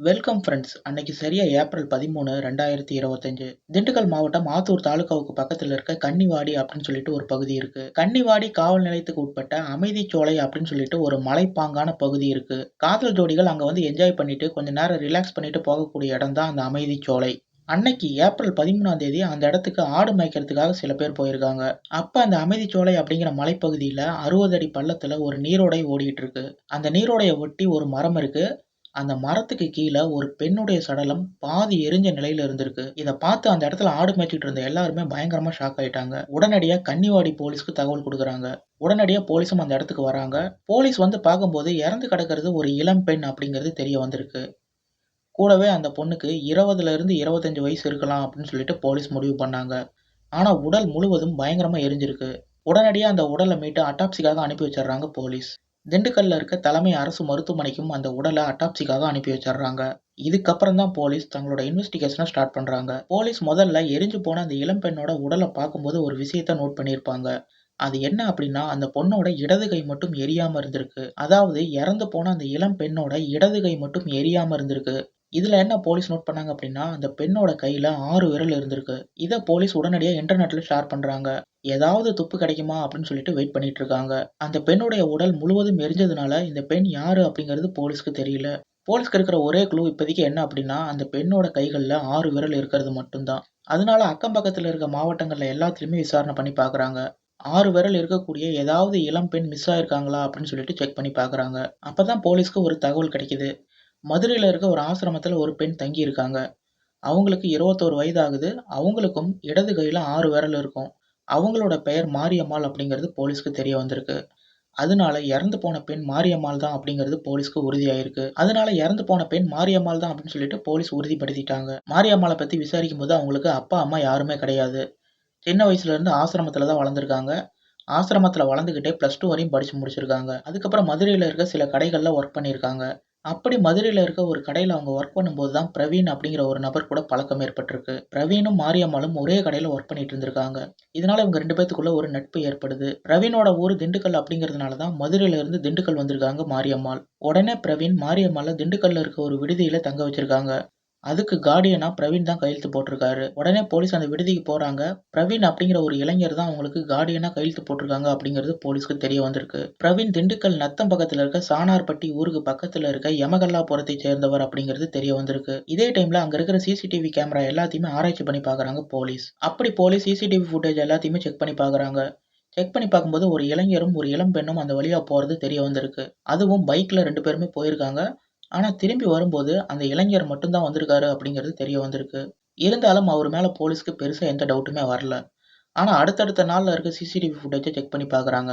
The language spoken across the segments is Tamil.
வெல்கம் ஃப்ரெண்ட்ஸ் அன்னைக்கு சரியா ஏப்ரல் பதிமூணு ரெண்டாயிரத்தி இருபத்தஞ்சு. திண்டுக்கல் மாவட்டம் ஆத்தூர் தாலுகாவுக்கு பக்கத்தில் இருக்க கன்னிவாடி அப்படின்னு சொல்லிட்டு ஒரு பகுதி இருக்கு. கன்னிவாடி காவல் நிலையத்துக்கு உட்பட்ட அமைதி சோலை அப்படின்னு சொல்லிட்டு ஒரு மலைப்பாங்கான பகுதி இருக்கு. காதல் ஜோடிகள் அங்க வந்து என்ஜாய் பண்ணிட்டு கொஞ்ச நேரம் ரிலாக்ஸ் பண்ணிட்டு போகக்கூடிய இடம் தான் அந்த அமைதி சோலை. அன்னைக்கு ஏப்ரல் பதிமூணாம் தேதி அந்த இடத்துக்கு ஆடு மேய்க்கிறதுக்காக சில பேர் போயிருக்காங்க. அப்ப அந்த அமைதிச்சோலை அப்படிங்கிற மலைப்பகுதியில அறுபது அடி பள்ளத்துல ஒரு நீரோடை ஓடிட்டு இருக்கு. அந்த நீரோடைய ஒட்டி ஒரு மரம் இருக்கு. அந்த மரத்துக்கு கீழே ஒரு பெண்ணுடைய சடலம் பாதி எரிஞ்ச நிலையில இருந்திருக்கு. இதை பார்த்து அந்த இடத்துல ஆடு மேய்ச்சிட்டு இருந்த எல்லாருமே பயங்கரமா ஷாக் ஆயிட்டாங்க. உடனடியா கன்னிவாடி போலீஸ்க்கு தகவல் கொடுக்குறாங்க. உடனடியா போலீஸும் அந்த இடத்துக்கு வராங்க. போலீஸ் வந்து பார்க்கும்போது இறந்து கிடக்கிறது ஒரு இளம் பெண் அப்படிங்கிறது தெரிய வந்திருக்கு. கூடவே அந்த பொண்ணுக்கு இருபதுல இருந்து இருபத்தஞ்சு வயசு இருக்கலாம் அப்படின்னு சொல்லிட்டு போலீஸ் முடிவு பண்ணாங்க. ஆனா உடல் முழுவதும் பயங்கரமா எரிஞ்சிருக்கு. உடனடியாக அந்த உடலை மீட்டு அட்டாப்சிக்காக அனுப்பி வச்சிடுறாங்க போலீஸ். திண்டுக்கல்ல இருக்க தலைமை அரசு மருத்துவமனைக்கும் அந்த உடலை அட்டாப்சிக்காக அனுப்பி வச்சிடுறாங்க. இதுக்கப்புறம் தான் போலீஸ் தங்களோட இன்வெஸ்டிகேஷனை ஸ்டார்ட் பண்றாங்க. போலீஸ் முதல்ல எரிஞ்சு போன அந்த இளம் பெண்ணோட உடலை பார்க்கும்போது ஒரு விஷயத்த நோட் பண்ணியிருப்பாங்க. அது என்ன அப்படின்னா அந்த பொண்ணோட இடது கை மட்டும் எரியாம இருந்திருக்கு. அதாவது இறந்து போன அந்த இளம் பெண்ணோட இடது கை மட்டும் எரியாம இருந்திருக்கு. இதில் என்ன போலீஸ் நோட் பண்ணாங்க அப்படின்னா அந்த பெண்ணோட கையில் ஆறு விரல் இருந்திருக்கு. இதை போலீஸ் உடனடியாக இன்டர்நெட்டில் ஷேர் பண்ணுறாங்க ஏதாவது துப்பு கிடைக்குமா அப்படின்னு சொல்லிட்டு வெயிட் பண்ணிட்டு இருக்காங்க. அந்த பெண்ணுடைய உடல் முழுவதும் எரிஞ்சதுனால இந்த பெண் யாரு அப்படிங்கிறது போலீஸ்க்கு தெரியல. போலீஸ்க்கு இருக்கிற ஒரே குழு இப்போதைக்கு என்ன அப்படின்னா அந்த பெண்ணோட கைகளில் ஆறு விரல் இருக்கிறது மட்டும்தான். அதனால அக்கம் பக்கத்தில் இருக்க மாவட்டங்களில் எல்லாத்துலேயுமே விசாரணை பண்ணி பார்க்குறாங்க ஆறு விரல் இருக்கக்கூடிய ஏதாவது இளம் பெண் மிஸ் ஆயிருக்காங்களா அப்படின்னு சொல்லிட்டு செக் பண்ணி பார்க்குறாங்க அப்போ தான் போலீஸ்க்கு ஒரு தகவல் கிடைக்குது. மதுரையில் இருக்க ஒரு ஆசிரமத்தில் ஒரு பெண் தங்கியிருக்காங்க. அவங்களுக்கு இருபத்தோரு வயது ஆகுது அவங்களுக்கும் இடது கையில் ஆறு விரல் இருக்கும். அவங்களோட பெயர் மாரியம்மாள் அப்படிங்கிறது போலீஸ்க்கு தெரிய வந்திருக்கு. அதனால இறந்து போன பெண் மாரியம்மாள் தான் அப்படிங்கிறது போலீஸ்க்கு உறுதியாயிருக்கு. அதனால இறந்து போன பெண் மாரியம்மாள் தான் அப்படின்னு சொல்லிட்டு போலீஸ் உறுதிப்படுத்திட்டாங்க. மாரியம்மாளை பற்றி விசாரிக்கும் போது அவங்களுக்கு அப்பா அம்மா யாருமே கிடையாது. சின்ன வயசுலேருந்து ஆசிரமத்தில் தான் வளர்ந்துருக்காங்க. ஆசிரமத்தில் வளர்ந்துக்கிட்டே ப்ளஸ் டூ வரையும் படித்து முடிச்சிருக்காங்க. அதுக்கப்புறம் மதுரையில் இருக்க சில கடைகளில் ஒர்க் பண்ணியிருக்காங்க. அப்படி மதுரையில் இருக்க ஒரு கடையில் அவங்க ஒர்க் பண்ணும்போது தான் பிரவீன் அப்படிங்கிற ஒரு நபர் கூட பழக்கம் ஏற்பட்டிருக்கு. பிரவீனும் மாரியம்மாளும் ஒரே கடையில் ஒர்க் பண்ணிட்டு இருந்திருக்காங்க. இதனால இவங்க ரெண்டு பேத்துக்குள்ள ஒரு நட்பு ஏற்படுது. பிரவீனோட ஊர் திண்டுக்கல் அப்படிங்கிறதுனால தான் மதுரையில இருந்து திண்டுக்கல் வந்திருக்காங்க மாரியம்மாள். உடனே பிரவீன் மாரியம்மாள திண்டுக்கல்ல இருக்க ஒரு விடுதியில தங்க வச்சிருக்காங்க. அதுக்கு கார்டியனா பிரவீன் தான் கையெழுத்து போட்டிருக்காரு. உடனே போலீஸ் அந்த விடுதிக்கு போறாங்க. பிரவீன் அப்படிங்கிற ஒரு இளைஞர் தான் அவங்களுக்கு கார்டியனா கையெழுத்து போட்டிருக்காங்க அப்படிங்கிறது போலீஸ்க்கு தெரிய வந்திருக்கு. பிரவீன் திண்டுக்கல் நத்தம் பக்கத்துல இருக்க சானார்பட்டி ஊருக்கு பக்கத்துல இருக்க யமகல்லாபுரத்தை சேர்ந்தவர் அப்படிங்கிறது தெரிய வந்திருக்கு. இதே டைம்ல அங்க இருக்கிற சிசிடிவி கேமரா எல்லாத்தையுமே ஆராய்ச்சி பண்ணி பாக்குறாங்க போலீஸ் அப்படி போலீஸ் சிசிடிவி ஃபுட்டேஜ் எல்லாத்தையுமே செக் பண்ணி பாக்குறாங்க. செக் பண்ணி பார்க்கும்போது ஒரு இளைஞரும் ஒரு இளம் பெண்ணும் அந்த வழியா போறது தெரிய வந்திருக்கு. அதுவும் பைக்ல ரெண்டு பேருமே போயிருக்காங்க. ஆனா திரும்பி வரும்போது அந்த இளைஞர் மட்டும்தான் வந்திருக்காரு அப்படிங்கிறது தெரிய வந்திருக்கு. இருந்தாலும் அவர் மேல போலீஸ்க்கு பெருசா எந்த டவுட்டுமே வரல. ஆனா அடுத்தடுத்த நாள்ல இருக்க சிசிடிவி ஃபுட்டேஜை செக் பண்ணி பார்க்குறாங்க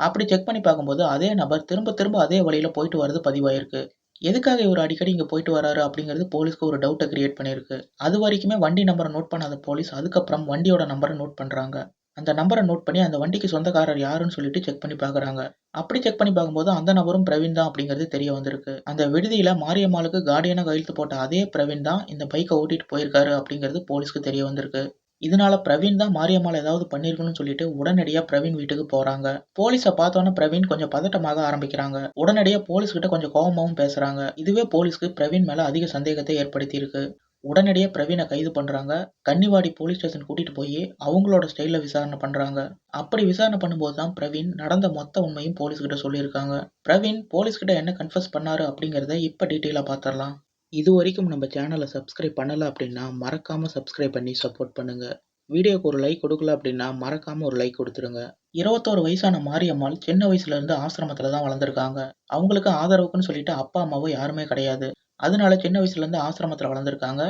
அப்படி செக் பண்ணி பார்க்கும்போது அதே நபர் திரும்ப திரும்ப அதே வழியில போயிட்டு வர்றது பதிவாயிருக்கு. எதுக்காக இவர் அடிக்கடி இங்க போயிட்டு வராரு அப்படிங்கிறது போலீஸ்க்கு ஒரு டவுட்டை கிரியேட் பண்ணியிருக்கு அது வரைக்குமே வண்டி நம்பரை நோட் பண்ணாத போலீஸ் அதுக்கப்புறம் வண்டியோட நம்பரை நோட் பண்றாங்க. அந்த நம்பரை நோட் பண்ணி அந்த வண்டிக்கு சொந்தக்காரர் யாருன்னு சொல்லிட்டு செக் பண்ணி பார்க்குறாங்க அப்படி செக் பண்ணி பார்க்கும்போது அந்த நபரும் பிரவீன் தான் அப்படிங்கிறது தெரிய வந்திருக்கு. அந்த விடுதியில மாரியம்மாளுக்கு கார்டியனாக கையெழுத்து போட்ட அதே பிரவீன் தான் இந்த பைக்கை ஓட்டிட்டு போயிருக்காரு அப்படிங்கிறது போலீஸ்க்கு தெரிய வந்திருக்கு. இதனால பிரவீன் தான் மாரியம்மாள் ஏதாவது பண்ணிருக்கணும்னு சொல்லிட்டு உடனடியா பிரவீன் வீட்டுக்கு போறாங்க. போலீஸை பார்த்தோன்னே பிரவீன் கொஞ்சம் பதட்டமாக ஆரம்பிக்கிறாங்க. உடனடியா போலீஸ் கிட்ட கொஞ்சம் கோபமாவும் பேசுறாங்க. இதுவே போலீஸ்க்கு பிரவீன் மேல அதிக சந்தேகத்தை ஏற்படுத்தி இருக்கு உடனடியே பிரவீனை கைது பண்ணுறாங்க கன்னிவாடி போலீஸ் ஸ்டேஷன் கூட்டிகிட்டு போய் அவங்களோட ஸ்டைலில் விசாரணை பண்ணுறாங்க அப்படி விசாரணை பண்ணும்போது தான் பிரவீன் நடந்த மொத்த உண்மையும் போலீஸ்கிட்ட சொல்லியிருக்காங்க. பிரவீன் போலீஸ்கிட்ட என்ன கன்ஃபர்ஸ் பண்ணாரு அப்படிங்கிறத இப்போ டீட்டெயிலாக பார்த்துடலாம் இது வரைக்கும் நம்ம சேனலை சப்ஸ்கிரைப் பண்ணலை அப்படின்னா மறக்காமல் சப்ஸ்கிரைப் பண்ணி சப்போர்ட் பண்ணுங்கள் வீடியோக்கு ஒரு லைக் கொடுக்கல அப்படின்னா மறக்காமல் ஒரு லைக் கொடுத்துருங்க. இருபத்தோரு வயசான மாரியம்மாள் சின்ன வயசுல இருந்து ஆசிரமத்துல தான் வளர்ந்துருக்காங்க. அவங்களுக்கு ஆதரவுக்குன்னு சொல்லிட்டு அப்பா அம்மாவும் யாருமே கிடையாது. அதனால சின்ன வயசுலேருந்து ஆசிரமத்தில் வளர்ந்துருக்காங்க.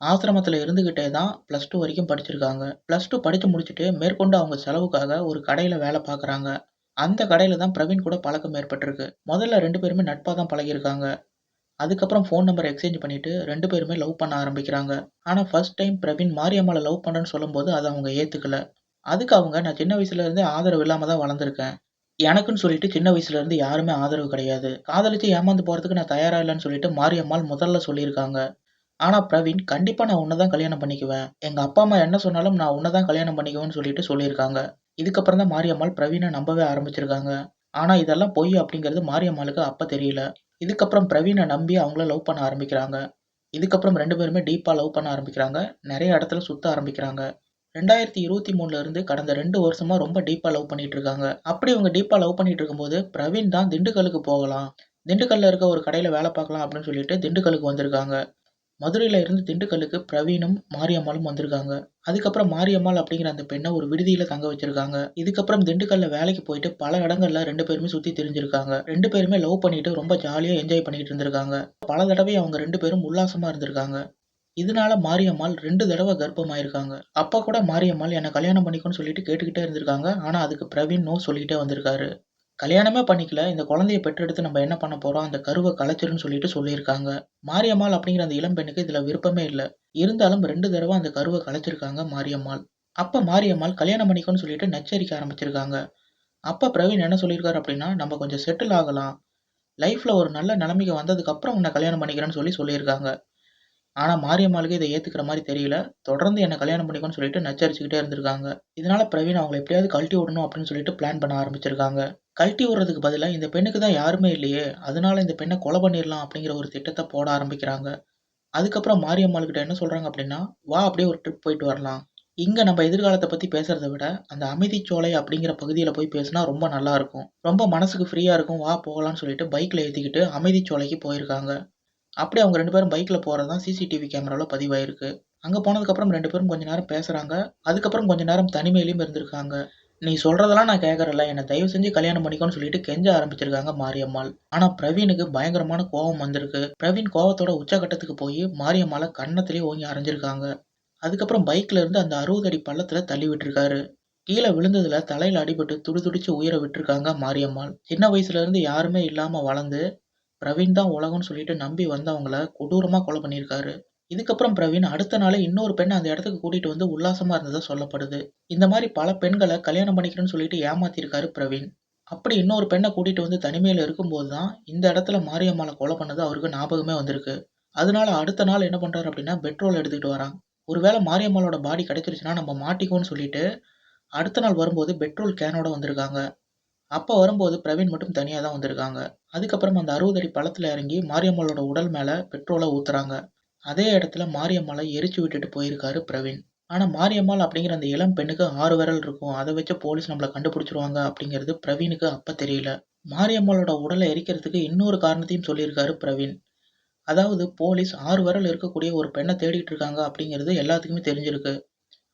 ஆசிரமத்தில் இருந்துக்கிட்டே தான் ப்ளஸ் டூ வரைக்கும் படிச்சிருக்காங்க. ப்ளஸ் டூ படித்து முடிச்சுட்டு மேற்கொண்டு அவங்க செலவுக்காக ஒரு கடையில் வேலை பார்க்குறாங்க அந்த கடையில் தான் பிரவீன் கூட பழக்கம் ஏற்பட்டிருக்கு. முதல்ல ரெண்டு பேருமே நட்பாக தான் பழகியிருக்காங்க. அதுக்கப்புறம் ஃபோன் நம்பர் எக்ஸ்சேஞ்ச் பண்ணிவிட்டு ரெண்டு பேருமே லவ் பண்ண ஆரம்பிக்கிறாங்க. ஆனால் ஃபர்ஸ்ட் டைம் பிரவீன் மாரியம்மாவை லவ் பண்றேன்னு சொல்லும்போது அதை அவங்க ஏற்றுக்கல அதுக்கு அவங்க நான் சின்ன வயசுலேருந்தே ஆதரவு இல்லாமல் தான் வளர்ந்துருக்கேன். எனக்குன்னு சொல்லிட்டு சின்ன வயசுல இருந்து யாருமே ஆதரவு கிடையாது காதலிச்சு ஏமாந்து போறதுக்கு நான் தயாரா இல்லைன்னு சொல்லிட்டு மாரியம்மாள் முதல்ல சொல்லியிருக்காங்க ஆனா பிரவீன் கண்டிப்பா நான் உன்னதான் கல்யாணம் பண்ணிக்குவேன் எங்க அப்பா அம்மா என்ன சொன்னாலும் நான் உன்னதான் கல்யாணம் பண்ணிக்குவேன்னு சொல்லிட்டு சொல்லியிருக்காங்க இதுக்கப்புறம் தான் மாரியம்மாள் பிரவீனை நம்பவே ஆரம்பிச்சிருக்காங்க ஆனா இதெல்லாம் பொய் அப்படிங்கிறது மாரியம்மாளுக்கு அப்ப தெரியல இதுக்கப்புறம் பிரவீனை நம்பி அவங்கள லவ் பண்ண ஆரம்பிக்கிறாங்க. இதுக்கப்புறம் ரெண்டு பேருமே டீப்பா லவ் பண்ண ஆரம்பிக்கிறாங்க. நிறைய இடத்துல சுத்த ஆரம்பிக்கிறாங்க. 2023ல இருந்து கடந்த ரெண்டு வருஷமா ரொம்ப டீப்பா லவ் பண்ணிட்டு இருக்காங்க. அப்படி இவங்க டீப்பா லவ் பண்ணிட்டு இருக்கும்போது, பிரவீன் தான் திண்டுக்கல்லுக்கு போகலாம். திண்டுக்கல்ல இருக்க ஒரு கடையில வேலை பார்க்கலாம் அப்படின்னு சொல்லிட்டு திண்டுக்கல்லுக்கு வந்திருக்காங்க. மதுரையில இருந்து திண்டுக்கல்லுக்கு பிரவீனும், மாரியம்மாளும் வந்திருக்காங்க. அதுக்கப்புறம் மாரியம்மாள் அப்படிங்கிற அந்த பெண்ணை ஒரு விடுதியில தங்க வச்சிருக்காங்க. இதுக்கப்புறம் திண்டுக்கல்ல வேலைக்கு போயிட்டு பல இடங்கள்ல ரெண்டு பேருமே சுத்தி தெரிஞ்சிருக்காங்க ரெண்டு பேருமே லவ் பண்ணிட்டு ரொம்ப ஜாலியா என்ஜாய் பண்ணிட்டு இருந்திருக்காங்க. பல தடவை அவங்க ரெண்டு பேரும் உல்லாசமா இருந்திருக்காங்க. இதனால மாரியம்மாள் ரெண்டு தடவை கர்ப்பமாயிருக்காங்க. அப்போ கூட மாரியம்மாள் என்னை கல்யாணம் பண்ணிக்கோன்னு சொல்லிட்டு கேட்டுக்கிட்டே இருந்திருக்காங்க. ஆனால் அதுக்கு பிரவீன் நோ சொல்லிட்டே வந்திருக்காரு. கல்யாணமே பண்ணிக்கல. இந்த குழந்தைய பெற்றெடுத்து நம்ம என்ன பண்ண போறோம்? அந்த கருவை கலைச்சிருன்னு சொல்லிட்டு சொல்லியிருக்காங்க. மாரியம்மாள் அப்படிங்கிற அந்த இளம்பெண்ணுக்கு இதுல விருப்பமே இல்லை இருந்தாலும் ரெண்டு தடவை அந்த கருவை கலைச்சிருக்காங்க மாரியம்மாள். அப்ப மாரியம்மாள் கல்யாணம் பண்ணிக்கோன்னு சொல்லிட்டு நச்சரிக்க ஆரம்பிச்சிருக்காங்க. அப்ப பிரவீன் என்ன சொல்லியிருக்காரு அப்படின்னா, நம்ம கொஞ்சம் செட்டில் ஆகலாம். லைஃப்ல ஒரு நல்ல நிலைமைக்கு வந்ததுக்கு அப்புறம் உன்னை கல்யாணம் பண்ணிக்கிறேன்னு சொல்லி சொல்லியிருக்காங்க. ஆனால் மாரியம்மாளுக்கு இதை ஏற்றுக்கிற மாதிரி தெரியல. தொடர்ந்து என்னை கல்யாணம் பண்ணிக்கோன்னு சொல்லிட்டு நச்சரிச்சுக்கிட்டே இருந்திருக்காங்க. இதனால பிரவீன் அவங்களை எப்படியாவது கழட்டி விடணும் அப்படின்னு சொல்லிட்டு பிளான் பண்ண ஆரம்பிச்சிருக்காங்க. கழட்டி விடுறதுக்கு பதிலாக இந்த பெண்ணுக்கு தான் யாருமே இல்லையே! அதனால இந்த பெண்ணை கொலை பண்ணிடலாம் அப்படிங்கிற ஒரு திட்டத்தை போட ஆரம்பிக்கிறாங்க. அதுக்கப்புறம் மாரியம்மாள் கிட்ட என்ன சொல்றாங்க அப்படின்னா, வா அப்படியே ஒரு ட்ரிப் போயிட்டு வரலாம். இங்க நம்ம எதிர்காலத்தை பத்தி பேசுகிறத விட, அந்த அமைதிச்சோலை அப்படிங்கிற பகுதியில போய் பேசினா ரொம்ப நல்லா இருக்கும். ரொம்ப மனசுக்கு ஃப்ரீயா இருக்கும். வா போகலான்னு சொல்லிட்டு பைக்ல ஏற்றிக்கிட்டு அமைதிச்சோலைக்கு போயிருக்காங்க. அப்படி அவங்க ரெண்டு பேரும் பைக்கில் போகிறது தான் சிசிடிவி கேமராவில் பதிவாயிருக்கு. அங்கே போனதுக்கப்புறம் ரெண்டு பேரும் கொஞ்ச நேரம் பேசுகிறாங்க அதுக்கப்புறம் கொஞ்ச நேரம் தனிமையிலையும் இருந்திருக்காங்க. நீ சொல்கிறதெல்லாம் நான் கேட்குறல என்னை தயவு செஞ்சு கல்யாணம் பண்ணிக்கோன்னு சொல்லிட்டு கெஞ்ச ஆரம்பிச்சிருக்காங்க மாரியம்மாள். ஆனால் பிரவீனுக்கு பயங்கரமான கோவம் வந்திருக்கு. பிரவீன் கோவத்தோட உச்சகட்டத்துக்கு போய் மாரியம்மாளை கன்னத்திலேயே ஓங்கி அரைஞ்சிருக்காங்க அதுக்கப்புறம் பைக்கில் இருந்து அந்த 60 அடி பள்ளத்தில் தள்ளி விட்டுருக்காரு. கீழே விழுந்ததுல தலையில் அடிபட்டு துடிதுடிச்சு உயிரை விட்டுருக்காங்க மாரியம்மாள். சின்ன வயசுல இருந்து யாருமே இல்லாமல் வளர்ந்து, பிரவீன் தான் உலகம்னு சொல்லிட்டு நம்பி வந்தவங்கள கொடூரமாக கொலை பண்ணியிருக்காரு. இதுக்கப்புறம் பிரவீன் அடுத்த நாளே இன்னொரு பெண்ணை அந்த இடத்துக்கு கூட்டிகிட்டு வந்து உல்லாசமாக இருந்ததாக சொல்லப்படுது. இந்த மாதிரி பல பெண்களை கல்யாணம் பண்ணிக்கிறேன்னு சொல்லிட்டு ஏமாத்திருக்காரு பிரவீன். அப்படி இன்னொரு பெண்ணை கூட்டிகிட்டு வந்து தனிமையில் இருக்கும்போது தான், இந்த இடத்துல மாரியம்மாவை கொலை பண்ணது அவருக்கு ஞாபகமே வந்திருக்கு. அதனால அடுத்த நாள் என்ன பண்ணுறாரு அப்படின்னா, பெட்ரோல் எடுத்துக்கிட்டு வரான். ஒருவேளை மாரியம்மாளோட பாடி கிடைச்சிருச்சுன்னா நம்ம மாட்டிக்கோன்னு சொல்லிட்டு, அடுத்த நாள் வரும்போது பெட்ரோல் கேனோட வந்திருக்காங்க. அப்போ வரும்போது பிரவீன் மட்டும் தனியாக தான் வந்திருக்காங்க. அதுக்கப்புறம் அந்த 60 அடி பழத்தில் இறங்கி மாரியம்மாளோட உடல் மேலே பெட்ரோலை ஊத்துறாங்க. அதே இடத்துல மாரியம்மாளை எரிச்சு விட்டுட்டு போயிருக்காரு பிரவீன். ஆனால் மாரியம்மாள் அப்படிங்கிற அந்த இளம் பெண்ணுக்கு ஆறு விரல் இருக்கும். அதை வச்சு போலீஸ் நம்மளை கண்டுபிடிச்சிருவாங்க அப்படிங்கிறது பிரவீனுக்கு அப்போ தெரியல. மாரியம்மாளோட உடலை எரிக்கிறதுக்கு இன்னொரு காரணத்தையும் சொல்லியிருக்காரு பிரவீன். அதாவது போலீஸ் ஆறு விரல் இருக்கக்கூடிய ஒரு பெண்ணை தேடிட்டு இருக்காங்க அப்படிங்கிறது எல்லாத்துக்குமே தெரிஞ்சிருக்கு.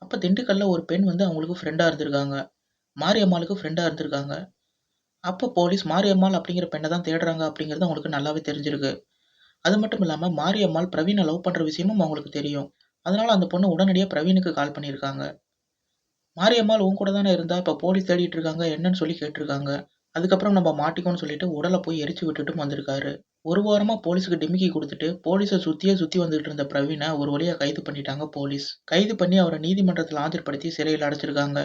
அப்போ திண்டுக்கல்ல ஒரு பெண் வந்து அவங்களுக்கு ஃப்ரெண்டாக இருந்திருக்காங்க. மாரியம்மாளுக்கு ஃப்ரெண்டாக இருந்திருக்காங்க. அப்போ போலீஸ் மாரியம்மாள் அப்படிங்கிற பெண்ணை தான் தேடுறாங்க அப்படிங்கிறது அவங்களுக்கு நல்லாவே தெரிஞ்சிருக்கு. அது மட்டும் இல்லாமல் மாரியம்மாள் பிரவீனை லவ் பண்ணுற விஷயமும் அவங்களுக்கு தெரியும். அதனால அந்த பொண்ணு உடனடியாக பிரவீனுக்கு கால் பண்ணியிருக்காங்க. மாரியம்மாள் உன் கூட தானே இருந்தா, இப்போ போலீஸ் தேடிட்டு இருக்காங்க என்னன்னு சொல்லி கேட்டிருக்காங்க. அதுக்கப்புறம் நம்ம மாட்டிக்கோன்னு சொல்லிட்டு உடலை போய் எரிச்சு விட்டுட்டும் வந்திருக்காரு. ஒரு வாரமா போலீஸுக்கு டிமிக்கி கொடுத்துட்டு போலீஸை சுத்தியே சுத்தி வந்துட்டு இருந்த பிரவீனை ஒரு வழியா கைது பண்ணிட்டாங்க போலீஸ். கைது பண்ணி அவரை நீதிமன்றத்தில் ஆஜர்படுத்தி சிறையில் அடைச்சிருக்காங்க.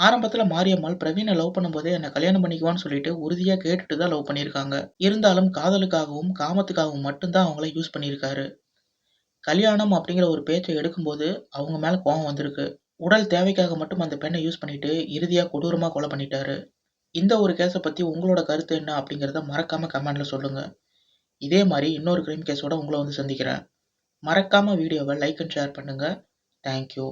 ஆரம்பத்துல மாரியம்மாள் பிரவீனை லவ் பண்ணும்போதே என்ன கல்யாணம் பண்ணிக்குவான்னு சொல்லிட்டு உறுதியா கேட்டுட்டு தான் லவ் பண்ணியிருக்காங்க. இருந்தாலும் காதலுக்காகவும், காமத்துக்காகவும் மட்டும்தான் அவங்கள யூஸ் பண்ணியிருக்காரு. கல்யாணம் அப்படிங்கிற ஒரு பேச்சை எடுக்கும்போது அவங்க மேல கோபம் வந்திருக்கு. உடல் தேவைக்காக மட்டும் அந்த பெண்ணை யூஸ் பண்ணிட்டு, இறுதியாக கொடூரமாக கொலை பண்ணிட்டாரு. இந்த ஒரு கேஸை பற்றி உங்களோட கருத்து என்ன அப்படிங்கிறத மறக்காம கமெண்ட்ல சொல்லுங்க. இதே மாதிரி இன்னொரு கிரைம் கேஸோட உங்களை வந்து சந்திக்கிறேன். மறக்காம வீடியோவை லைக் அண்ட் ஷேர் பண்ணுங்க. Thank you.